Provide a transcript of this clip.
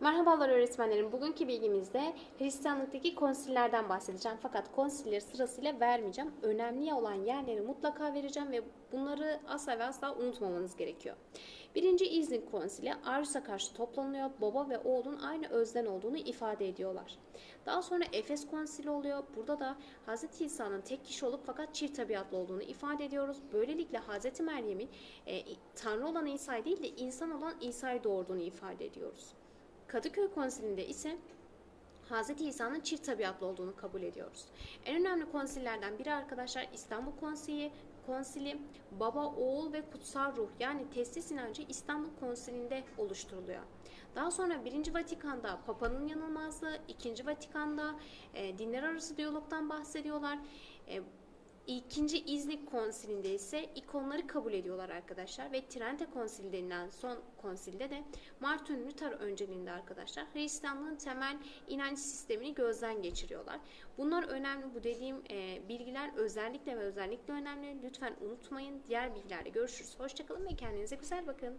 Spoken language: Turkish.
Merhabalar öğretmenlerim. Bugünkü bilgimizde Hristiyanlıktaki konsillerden bahsedeceğim. Fakat konsilleri sırasıyla vermeyeceğim. Önemli olan yerleri mutlaka vereceğim ve bunları asla ve asla unutmamanız gerekiyor. Birinci İznik konsili Ars'a karşı toplanıyor. Baba ve oğlun aynı özden olduğunu ifade ediyorlar. Daha sonra Efes konsili oluyor. Burada da Hz. İsa'nın tek kişi olup fakat çift tabiatlı olduğunu ifade ediyoruz. Böylelikle Hz. Meryem'in e, Tanrı olan İsa'yı değil de insan olan İsa'yı doğurduğunu ifade ediyoruz. Kadıköy Konsili'nde ise Hz. İsa'nın çift tabiatlı olduğunu kabul ediyoruz. En önemli konsillerden biri arkadaşlar İstanbul Konsili, Konsili Baba, Oğul ve Kutsal Ruh yani testis inancı İstanbul Konsili'nde oluşturuluyor. Daha sonra 1. Vatikan'da Papa'nın yanılmazlığı, 2. Vatikan'da e, dinler arası diyalogdan bahsediyorlar. E, İkinci İznik konsilinde ise ikonları kabul ediyorlar arkadaşlar ve Trente konsili denilen son konsilde de Martin Luther önceliğinde arkadaşlar Hristiyanlığın temel inanç sistemini gözden geçiriyorlar. Bunlar önemli. Bu dediğim e, bilgiler özellikle ve özellikle önemli. Lütfen unutmayın. Diğer bilgilerle görüşürüz. Hoşçakalın ve kendinize güzel bakın.